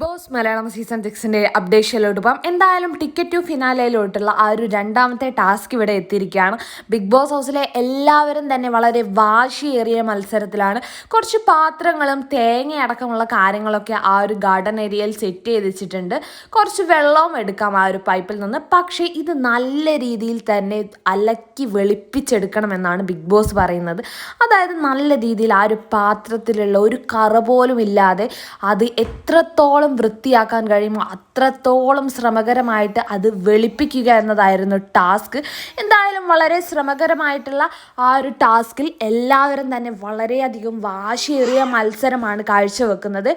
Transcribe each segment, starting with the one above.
Boss Malayalam season സിക്സിന്റെ അപ്ഡേഷനിലോട്ട് പോകാം. എന്തായാലും ടിക്കറ്റ് ടു ഫിനാലയിലോട്ടുള്ള ആ ഒരു രണ്ടാമത്തെ ടാസ്ക് ഇവിടെ എത്തിയിരിക്കുകയാണ്. ബിഗ് ബോസ് ഹൗസിലെ എല്ലാവരും തന്നെ വളരെ വാശിയേറിയ മത്സരത്തിലാണ്. കുറച്ച് പാത്രങ്ങളും തേങ്ങ അടക്കമുള്ള കാര്യങ്ങളൊക്കെ ആ ഒരു ഗാർഡൻ ഏരിയയിൽ സെറ്റ് ചെയ്ത് വെച്ചിട്ടുണ്ട് കുറച്ച് വെള്ളവും എടുക്കാം ആ ഒരു പൈപ്പിൽ നിന്ന്. പക്ഷേ ഇത് നല്ല രീതിയിൽ തന്നെ അലക്കി വെളുപ്പിച്ചെടുക്കണമെന്നാണ് ബിഗ് ബോസ് പറയുന്നത്. അതായത് നല്ല രീതിയിൽ ആ ഒരു പാത്രത്തിലുള്ള ഒരു കറ പോലും ഇല്ലാതെ അത് എത്രത്തോളം വൃത്തിയാക്കാൻ കഴിയുമോ അത്രത്തോളം ശ്രമകരമായിട്ട് അത് വെളുപ്പിക്കുക എന്നതായിരുന്നു ടാസ്ക്. എന്തായാലും വളരെ ശ്രമകരമായിട്ടുള്ള ആ ഒരു ടാസ്കിൽ എല്ലാവരും തന്നെ വളരെയധികം വാശിയേറിയ മത്സരമാണ് കാഴ്ചവെക്കുന്നത്.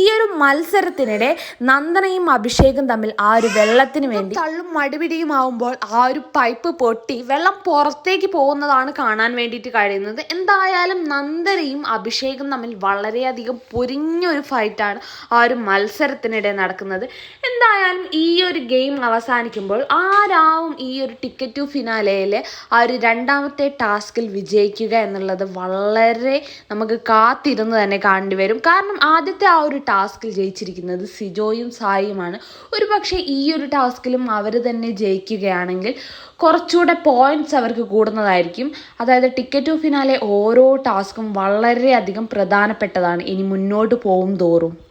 ഈ ഒരു മത്സരത്തിനിടെ നന്ദനയും അഭിഷേകും തമ്മിൽ ആ ഒരു വെള്ളത്തിന് വേണ്ടി തള്ളും മടിപിടിയും ആവുമ്പോൾ ആ ഒരു പൈപ്പ് പൊട്ടി വെള്ളം പുറത്തേക്ക് പോകുന്നതാണ് കാണാൻ വേണ്ടിയിട്ട് കഴിയുന്നത്. എന്തായാലും നന്ദനയും അഭിഷേകും തമ്മിൽ വളരെയധികം പൊരിഞ്ഞൊരു ഫൈറ്റാണ് ആ ഒരു മത്സരത്തിനിടെ നടക്കുന്നത്. എന്തായാലും ഈ ഒരു ഗെയിം അവസാനിക്കുമ്പോൾ ആരാവും ഈ ഒരു ടിക്കറ്റ് ടു ആ ഒരു രണ്ടാമത്തെ ടാസ്കിൽ വിജയിക്കുക എന്നുള്ളത് വളരെ നമുക്ക് കാത്തിരുന്ന് തന്നെ കാണേണ്ടി വരും. കാരണം ആദ്യത്തെ ആ ഒരു ടാസ്കിൽ ജയിച്ചിരിക്കുന്നത് സിജോയും സായിയുമാണ്. ഒരു പക്ഷേ ഈ ഒരു ടാസ്കിലും അവർ തന്നെ ജയിക്കുകയാണെങ്കിൽ കുറച്ചുകൂടെ പോയിന്റ്സ് അവർക്ക് കൂടുന്നതായിരിക്കും. അതായത് ടിക്കറ്റ് ടു ഫിനാലെ ഓരോ ടാസ്കും വളരെയധികം പ്രധാനപ്പെട്ടതാണ്. ഇനി മുന്നോട്ട് പോകും തോറും.